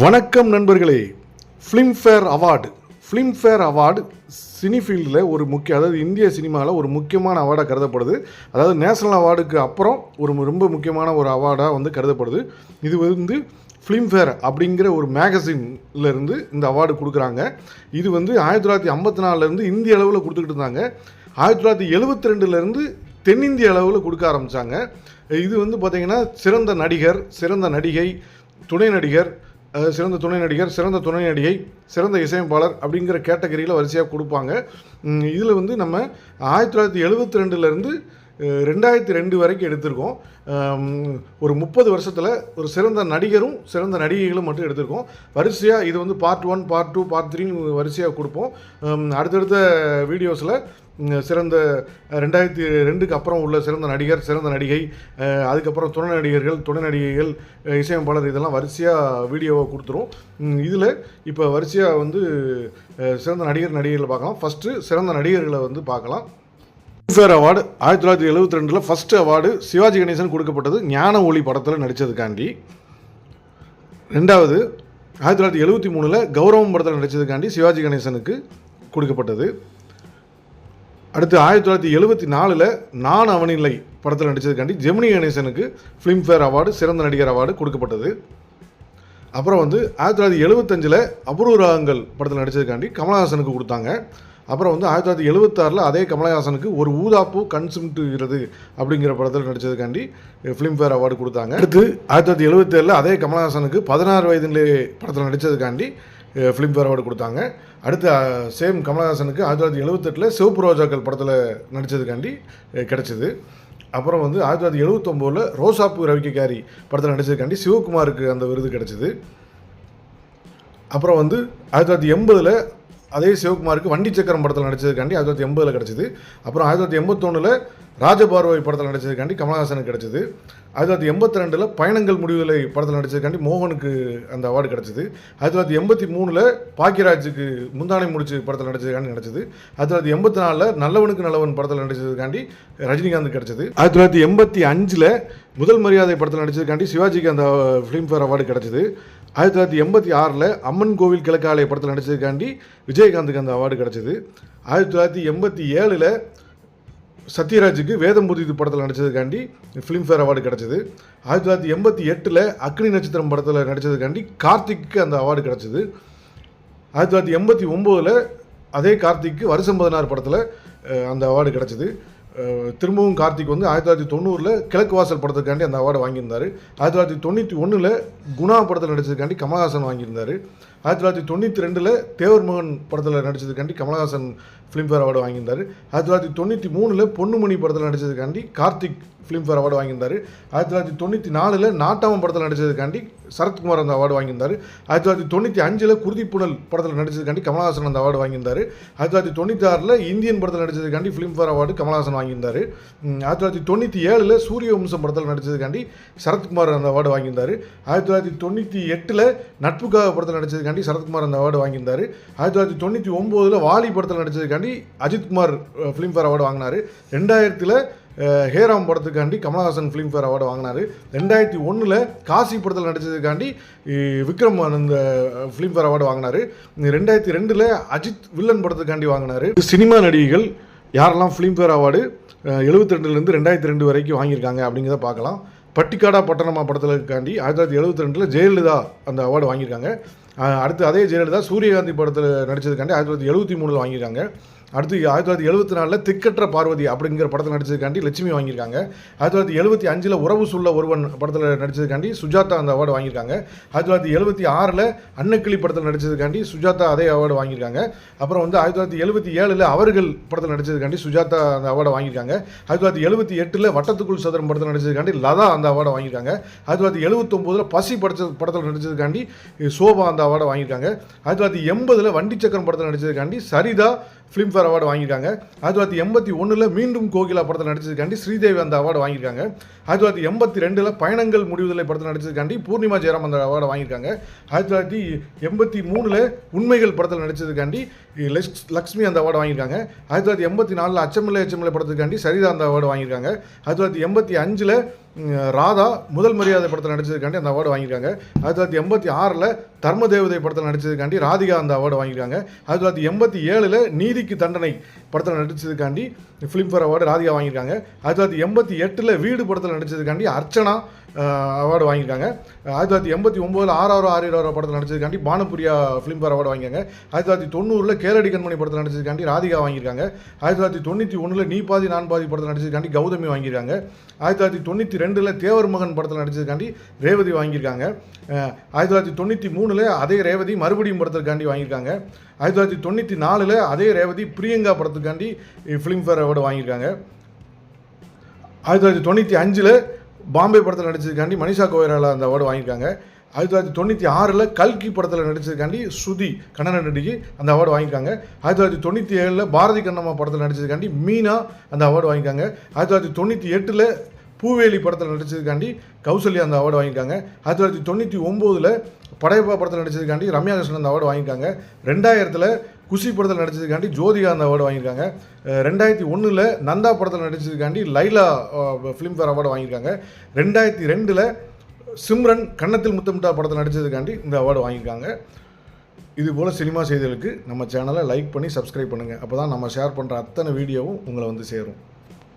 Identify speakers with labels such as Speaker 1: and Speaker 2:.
Speaker 1: வணக்கம் நண்பர்களே Filmfare award Filmfare award cine ஃபீல்டில் ஒரு முக்கிய அதாவது இந்திய சினிமாவில் ஒரு முக்கியமான அவார்டாக கருதப்படுது அதாவது நேஷனல் அவார்டுக்கு அப்புறம் ஒரு ரொம்ப முக்கியமான ஒரு அவார்டாக வந்து கருதப்படுது இது வந்து ஃபிலிம்ஃபேர் அப்படிங்கிற ஒரு மேகசின்லேருந்து இந்த அவார்டு கொடுக்குறாங்க இது வந்து ஆயிரத்தி தொள்ளாயிரத்தி ஐம்பத்தி நாலுலேருந்து இந்திய அளவில் கொடுத்துக்கிட்டு இருந்தாங்க ஆயிரத்தி தொள்ளாயிரத்தி எழுபத்தி ரெண்டுலேருந்து தென்னிந்திய அளவில் கொடுக்க ஆரம்பித்தாங்க இது வந்து பார்த்திங்கன்னா சிறந்த நடிகர் சிறந்த நடிகை துணை நடிகர் சிறந்த துணை நடிகர் சிறந்த துணை நடிகை சிறந்த இசையமைப்பாளர் அப்படிங்கிற கேட்டகரியில் வரிசையாக கொடுப்பாங்க இதில் வந்து நம்ம ஆயிரத்தி தொள்ளாயிரத்தி எழுபத்தி ரெண்டுலேருந்து ரெண்டாயிரத்தி ரெண்டு வரைக்கும் எடுத்திருக்கோம் ஒரு முப்பது வருஷத்தில் ஒரு சிறந்த நடிகரும் சிறந்த நடிகைகளும் மட்டும் எடுத்திருக்கோம் வரிசையாக இது வந்து part one part two part த்ரீன்னு வரிசையாக கொடுப்போம் அடுத்தடுத்த வீடியோஸில் சிறந்த ரெண்டாயிரத்தி ரெண்டுக்கு அப்புறம் உள்ள சிறந்த நடிகர் சிறந்த நடிகை அதுக்கப்புறம் துணை நடிகர்கள் துணை நடிகைகள் இசையமைப்பாளர் இதெல்லாம் வரிசையாக வீடியோவை கொடுத்துரும் இதில் இப்போ வரிசையாக வந்து சிறந்த நடிகர் நடிகர்களை பார்க்கலாம் ஃபஸ்ட்டு சிறந்த நடிகர்களை வந்து பார்க்கலாம் ஃபேர் அவார்டு ஆயிரத்தி தொள்ளாயிரத்தி எழுபத்தி ரெண்டில் ஃபஸ்ட்டு அவார்டு சிவாஜி கணேசன் கொடுக்கப்பட்டது ஞான ஒளி படத்தில் நடித்ததுக்காண்டி ரெண்டாவது ஆயிரத்தி தொள்ளாயிரத்தி எழுபத்தி மூணில் கௌரவம் படத்தில் நடித்ததுக்காண்டி சிவாஜி கணேசனுக்கு கொடுக்கப்பட்டது அடுத்து ஆயிரத்தி தொள்ளாயிரத்தி எழுபத்தி நாலில் நான் அவனில்லை படத்தில் நடித்ததுக்காண்டி ஜெமினி கணேசனுக்கு ஃபிலிம்ஃபேர் அவார்டு சிறந்த நடிகர் அவார்டு கொடுக்கப்பட்டது அப்புறம் வந்து ஆயிரத்தி தொள்ளாயிரத்தி எழுபத்தஞ்சில் அபூர்வ ராகங்கள் படத்தில் நடித்ததுக்காண்டி கமலஹாசனுக்கு கொடுத்தாங்க அப்புறம் வந்து ஆயிரத்தி தொள்ளாயிரத்தி எழுபத்தாறில் அதே கமலஹாசனுக்கு ஒரு ஊதாப்பூ கண் சிமிட்டுகிறது அப்படிங்கிற படத்தில் நடித்ததுக்காண்டி ஃபிலிம்ஃபேர் அவார்டு கொடுத்தாங்க அடுத்து ஆயிரத்தி தொள்ளாயிரத்தி எழுபத்தேழில் அதே கமலஹாசனுக்கு பதினாறு வயதிலே படத்தில் நடித்ததுக்காண்டி ஃபிலிம்ஃபேர் அவார்டு கொடுத்தாங்க அடுத்து சேம் கமலஹாசனுக்கு ஆயிரத்தி தொள்ளாயிரத்தி எழுபத்தெட்டில் சிவப்பு ரோஜாக்கள் படத்தில் நடித்ததுக்காண்டி கிடச்சிது அப்புறம் வந்து ஆயிரத்தி தொள்ளாயிரத்தி எழுபத்தொம்போதில் ரோசாப்பு கேரி படத்தில் நடித்ததுக்காண்டி சிவகுமாருக்கு அந்த விருது கிடச்சிது அப்புறம் வந்து ஆயிரத்தி தொள்ளாயிரத்தி எண்பதில் அதே சிவகுமாருக்கு வண்டி சக்கரம் படத்தில் நடிச்சதுக்காண்டி ஆயிரத்தி தொள்ளாயிரத்தி எண்பதில் கிடச்சிது அப்புறம் ஆயிரத்தி தொள்ளாயிரத்தி எண்பத்தொன்னில் ராஜபார்வை படத்தில் நடிச்சதுக்காண்டி கமல்ஹாசனுக்கு கிடச்சிது ஆயிரத்தி தொள்ளாயிரத்தி எண்பத்தி ரெண்டில் பயணங்கள் முடிவுகளை படத்தில் நடித்ததுக்காண்டி மோகனுக்கு அந்த அவார்டு கிடச்சிது ஆயிரத்தி தொள்ளாயிரத்தி எண்பத்தி மூணில் பாக்கியராஜுக்கு முந்தானை முடிச்சு படத்தில் நடித்ததுக்காண்டி கிடச்சிது ஆயிரத்தி தொள்ளாயிரத்தி எண்பத்தி நாலில் நல்லவனுக்கு நல்லவன் படத்தில் நடித்ததுக்காண்டி ரஜினிகாந்த் கிடச்சிது ஆயிரத்தி தொள்ளாயிரத்தி எண்பத்தி அஞ்சில் முதல் மரியாதை படத்தில் நடித்ததுக்காண்டி சிவாஜிக்கு அந்த ஃபிலிம்ஃபேர் அவார்டு கிடச்சிது ஆயிரத்தி தொள்ளாயிரத்தி எண்பத்தி ஆறில் அம்மன் கோவில் கிழக்காலய படத்தில் நடித்ததுக்காண்டி விஜயகாந்துக்கு அந்த அவார்டு கிடச்சிது ஆயிரத்தி தொள்ளாயிரத்தி எண்பத்தி ஏழில் சத்யராஜுக்கு வேதம் புதிது படத்தில் நடித்ததுக்காண்டி ஃபிலிம்ஃபேர் அவார்டு கிடச்சிது ஆயிரத்தி தொள்ளாயிரத்தி எண்பத்தி எட்டில் அக்னி நட்சத்திரம் படத்தில் நடித்ததுக்காண்டி கார்த்திக்கு அந்த அவார்டு கிடச்சிது ஆயிரத்தி தொள்ளாயிரத்தி எண்பத்தி ஒம்போதில் அதே கார்த்திக்கு வருஷம் பதினாறு படத்தில் அந்த அவார்டு கிடச்சிது திரும்பவும் கார்த்திக் வந்து ஆயிரத்தி தொள்ளாயிரத்தி தொண்ணூறில் கிழக்கு வாசல் படத்துக்காண்டி அந்த அவார்டு வாங்கியிருந்தார் ஆயிரத்தி தொள்ளாயிரத்தி தொண்ணூற்றி ஒன்றில் குணா படத்தில் நடித்ததுக்காண்டி கமல்ஹாசன் வாங்கியிருந்தார் ஆயிரத்தி தொள்ளாயிரத்தி தொண்ணூற்றி ரெண்டில் தேவர் மகன் படத்தில் நடித்ததுக்காண்டி கமல்ஹாசன் ஃபிலிம்ஃபேர் அவார்டு வாங்கியிருந்தார் ஆயிரத்தி தொள்ளாயிரத்தி தொண்ணூற்றி மூணில் பொன்னுமணி படத்தில் நடித்ததுக்காண்டி கார்த்திக் ஃபிலிம்ஃபேர் அவார்டு வாங்கியிருந்தார் ஆயிரத்தி தொள்ளாயிரத்தி தொண்ணூற்றி நாலில் நாட்டாமம் படத்தில் நடித்ததுக்காண்டி சரத்குமார் அந்த அவார்டு வாங்கியிருந்தார் ஆயிரத்தி தொள்ளாயிரத்தி தொண்ணூற்றி அஞ்சில் குருதிப்புணல் படத்தில் நடித்ததுக்காண்டி கமல்ஹாசன் அந்த அவார்டு வாங்கியிருந்தார் ஆயிரத்தி தொள்ளாயிரத்தி தொண்ணூற்றி ஆறில் இந்தியன் படத்தில் நடித்ததுக்காண்டி ஃபிலிம்ஃபேர் அவார்டு கமல்ஹாசன் வாங்கியிருந்தார் ஆயிரத்தி தொள்ளாயிரத்தி தொண்ணூற்றி ஏழில் வம்சம் படத்தில் நடித்ததுக்காண்டி சரத்குமார் அந்த அவார்டு வாங்கியிருந்தார் ஆயிரத்தி தொள்ளாயிரத்தி தொண்ணூற்றி எட்டில் நட்புக்காக படத்தில் நடித்ததுக்காண்டி சரத்குமார் அந்த அவார்டு வாங்கியிருந்தார் ஆயிரத்தி தொள்ளாயிரத்தி தொண்ணூற்றி ஒம்போதில் வாலி படத்தில் நடித்ததுக்காண்டி அஜித்குமார் ஃபிலிம்ஃபேர் அவார்டு வாங்கினார் ரெண்டாயிரத்தில் ஹேராம் படத்துக்காண்டி கமல்ஹாசன் ஃபிலிம்ஃபேர் அவார்டு வாங்கினார் ரெண்டாயிரத்தி ஒன்றில் காசி படத்தில் நடித்ததுக்காண்டி விக்ரம் அந்த ஃபிலிம்ஃபேர் அவார்டு வாங்கினார் ரெண்டாயிரத்தி ரெண்டில் அஜித் வில்லன் படத்துக்காண்டி வாங்கினார் சினிமா நடிகைகள் யாரெல்லாம் ஃபிலிம்ஃபேர் அவார்டு எழுபத்திரெண்டுலேருந்து ரெண்டாயிரத்தி ரெண்டு வரைக்கும் வாங்கியிருக்காங்க அப்படிங்கிறத பார்க்கலாம் பட்டிக்காடா பட்டணமா படத்துலக்காண்டி ஆயிரத்தி தொள்ளாயிரத்தி எழுபத்தி ரெண்டில் ஜெயலலிதா அந்த அவார்டு வாங்கியிருக்காங்க அடுத்து அதே ஜெயலலிதா சூரியகாந்தி படத்தில் நடித்ததுக்காண்டி ஆயிரத்தி தொள்ளாயிரத்தி எழுபத்தி மூணில் வாங்கியிருக்காங்க அடுத்து ஆயிரத்தி தொள்ளாயிரத்தி எழுபத்தி நாலில் திக்கற்ற பார்வதி அப்படிங்கிற படத்தில் நடிச்சதுக்காண்டி லட்சுமி வாங்கியிருக்காங்க ஆயிரத்தி தொள்ளாயிரத்தி எழுபத்தி அஞ்சில் உறவு சுள்ள ஒருவன் படத்தில் நடிச்சதுக்காண்டி சுஜாதா அந்த அவார்டு வாங்கியிருக்காங்க ஆயிரத்தி தொள்ளாயிரத்தி எழுபத்தி ஆறில் அன்னக்கிளி படத்தில் நடிச்சதுக்காண்டி சுஜாதா அதே அவார்டு வாங்கியிருக்காங்க அப்புறம் வந்து ஆயிரத்தி தொள்ளாயிரத்தி எழுபத்தி ஏழில் அவர்கள் படத்தில் நடிச்சதுக்காண்டி சுஜாதா அந்த அவார்டு வாங்கியிருக்காங்க ஆயிரத்தி தொள்ளாயிரத்தி எழுபத்தி எட்டில் வட்டத்துக்குள் சதுரம் படத்தில் நடிச்சதுக்காண்டி லதா அந்த அவார்டை வாங்கியிருக்காங்க ஆயிரத்தி தொள்ளாயிரத்தி எழுபத்தொம்போதில் பசி படத்த படத்தில் நடிச்சதுக்காண்டி சோபா அந்த அவார்டை வாங்கியிருக்காங்க ஆயிரத்தி தொள்ளாயிரத்தி எண்பதில் வண்டி சக்கரம் படத்தில் நடிச்சதுக்காண்டி சரிதா ஃபிலிம்ஃபேர் அவார்டு வாங்கியிருக்காங்க ஆயிரத்தி தொள்ளாயிரத்தி எண்பத்தி ஒன்றில் மீண்டும் கோகிலா படத்தில் நடிச்சதுக்காண்டி ஸ்ரீதேவி அந்த அவார்டு வாங்கியிருக்காங்க ஆயிரத்தி தொள்ளாயிரத்தி எண்பத்தி ரெண்டில் பயணங்கள் முடிவுதலை படத்தில் நடிச்சதுக்காண்டி பூர்ணிமா ஜெயராம் அந்த அவார்டு வாங்கியிருக்காங்க ஆயிரத்தி தொள்ளாயிரத்தி எண்பத்தி மூணில் உண்மைகள் படத்தில் நடிச்சதுக்காண்டி லெக்ஸ் லக்ஷ்மி அந்த அவார்டு வாங்கியிருக்காங்க ஆயிரத்தி தொள்ளாயிரத்தி எண்பத்தி நாலில் அச்சமில்லை அச்சமில்லை படத்துக்காண்டி சரிதா அந்த அவார்டு வாங்கியிருக்காங்க ஆயிரத்தி தொள்ளாயிரத்தி எண்பத்தி அஞ்சில் ராதா முதல் மரியாதை படத்தில் நடிச்சதுக்காண்டி அந்த அவார்டு வாங்கியிருக்காங்க ஆயிரத்தி தொள்ளாயிரத்தி எண்பத்தி ஆறில் தர்ம தேவதை படத்தில் நடிச்சதுக்காண்டி ராதிகா அந்த அவார்டு வாங்கியிருக்காங்க ஆயிரத்தி தொள்ளாயிரத்தி எண்பத்தி ஏழில் நீதிக்கு தண்டனை படத்தில் நடித்ததுக்காண்டி ஃபிலிம்ஃபேர் அவார்டு ராதிகா வாங்கியிருக்காங்க ஆயிரத்தி தொள்ளாயிரத்தி எண்பத்தி எட்டில் வீடு படத்தில் நடித்ததுக்காண்டி அர்ச்சனா அவார்டு வாங்கியிருக்காங்க ஆயிரத்தி தொள்ளாயிரத்தி எண்பத்தி ஒம்போதில் ஆறாயிரம் ஆறாயிரம் படத்தில் நடிச்சதுக்காண்டி பானபுரியா ஃபிலிம்ஃபேர் அவார்டு வாங்கியிருக்காங்க ஆயிரத்தி தொள்ளாயிரத்தி தொண்ணூறில் கேரடி கண்மணி படத்தில் நடிச்சதுக்காண்டி ராதிகா வாங்கியிருக்காங்க ஆயிரத்தி தொள்ளாயிரத்தி தொண்ணூற்றி ஒன்றில் நீ பாதி நான் பாதி படத்தில் நடிச்சதுக்காண்டி கௌதமி வாங்கியிருக்காங்க ஆயிரத்தி தொள்ளாயிரத்தி தொண்ணூற்றி ரெண்டில் தேவர் மகன் படத்தில் நடிச்சதுக்காண்டி ரேவதி வாங்கியிருக்காங்க ஆயிரத்தி தொள்ளாயிரத்தி தொண்ணூற்றி மூணில் அதே ரேவதி மறுபடியும் படத்திற்காண்டி வாங்கியிருக்காங்க ஆயிரத்தி தொள்ளாயிரத்தி தொண்ணூற்றி நாலில் அதே ரேவதி பிரியங்கா படத்துக்காண்டி ஃபிலிம்ஃபேர் அவார்டு வாங்கியிருக்காங்க ஆயிரத்தி தொள்ளாயிரத்தி தொண்ணூற்றி அஞ்சில் பாம்பே படத்தில் நடிச்சதுக்காண்டி மனிஷா கோயரால் அந்த அவார்டு வாங்கியிருக்காங்க ஆயிரத்தி தொள்ளாயிரத்தி தொண்ணூற்றி ஆறில் கல்கி படத்தில் நடிச்சதுக்காண்டி சுதி கண்ணன நடிகை அந்த அவார்டு வாங்கிக்காங்க ஆயிரத்தி தொள்ளாயிரத்தி தொண்ணூற்றி ஏழில் பாரதி கண்ணம்மா படத்தில் நடிச்சதுக்காண்டி மீனா அந்த அவார்டு வாங்கிக்காங்க ஆயிரத்தி தொள்ளாயிரத்தி தொண்ணூற்றி எட்டில் பூவேலி படத்தில் நடிச்சதுக்காண்டி கௌசல்யா அந்த அவார்டு வாங்கிக்காங்க ஆயிரத்தி தொள்ளாயிரத்தி தொண்ணூற்றி ஒம்போதில் படையப்பா படத்தில் நடிச்சதுக்காண்டி ரம்யா கிருஷ்ணன் அந்த அவார்டு வாங்கியிருக்காங்க ரெண்டாயிரத்தில் குஷி படத்தில் நடிச்சதுக்காண்டி ஜோதிகா அந்த அவார்டு வாங்கியிருக்காங்க ரெண்டாயிரத்தி ஒன்றில் நந்தா படத்தில் நடிச்சதுக்காண்டி லைலா ஃபிலிம்ஃபேர் அவார்டு வாங்கியிருக்காங்க ரெண்டாயிரத்தி ரெண்டில் சிம்ரன் கன்னத்தில் முத்தமிட்டா படத்தில் நடித்ததுக்காண்டி இந்த அவார்டு வாங்கியிருக்காங்க இது போல் சினிமா செய்திகளுக்கு நம்ம சேனலை லைக் பண்ணி சப்ஸ்கிரைப் பண்ணுங்கள் அப்போ தான் நம்ம ஷேர் பண்ணுற அத்தனை வீடியோவும் உங்களை வந்து சேரும்